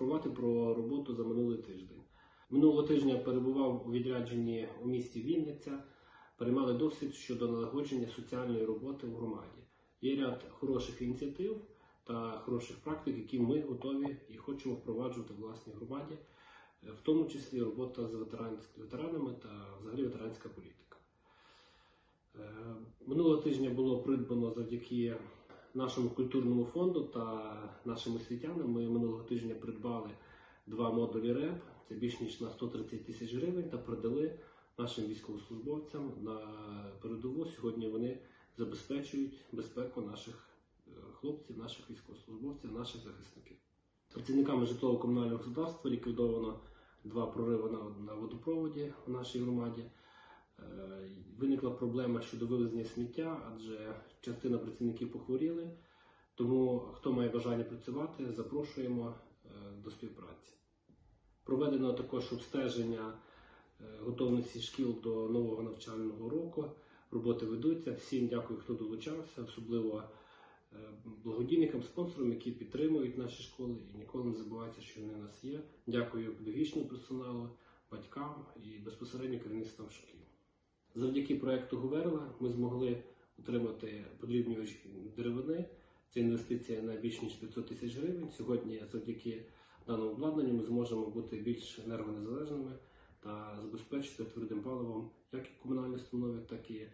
проінформувати про роботу за минулий тиждень. Минулого тижня перебував у відрядженні у місті Вінниця, переймали досвід щодо налагодження соціальної роботи в громаді. Є ряд хороших ініціатив та хороших практик, які ми готові і хочемо впроваджувати в власній громаді, в тому числі робота з ветеранами та взагалі ветеранська політика. Е, Минулого тижня було придбано завдяки нашому культурному фонду та нашим освітянам. Ми минулого тижня придбали два модулі РЕБ, це більш ніж на 130 тисяч гривень, та передали нашим військовослужбовцям на передову. Сьогодні вони забезпечують безпеку наших е, хлопців, наших військовослужбовців, наших захисників. Працівниками житлово-комунального господарства ліквідовано два прориви на, водопроводі в нашій громаді. Виникла проблема щодо вивезення сміття, адже частина працівників похворіли. Тому хто має бажання працювати, запрошуємо е, до співпраці. Проведено також обстеження е, готовності шкіл до нового навчального року. Роботи ведуться. Всім дякую, хто долучався, особливо е, благодійникам, спонсорам, які підтримують наші школи і ніколи не забувайте, що вони у нас є. Дякую педагогічному персоналу, батькам і безпосередньо керівництвам шкіл. Завдяки проекту Гуверла ми змогли отримати подрібнювач деревини. Це інвестиція на більш ніж 500 тисяч гривень. Сьогодні, завдяки даному обладнанню, ми зможемо бути більш енергонезалежними та забезпечити твердим паливом як і комунальні установи, так і е,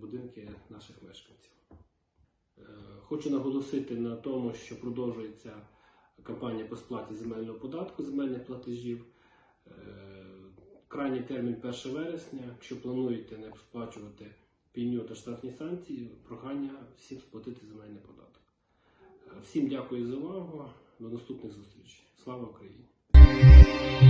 будинки наших мешканців. Е, Хочу наголосити на тому, що продовжується кампанія по сплаті земельного податку, земельних платежів. Крайній термін 1 вересня. Якщо плануєте не сплачувати піню та штрафні санкції, прохання всім сплатити земельний податок. Е, Всім дякую за увагу. До наступних зустрічей. Слава Україні!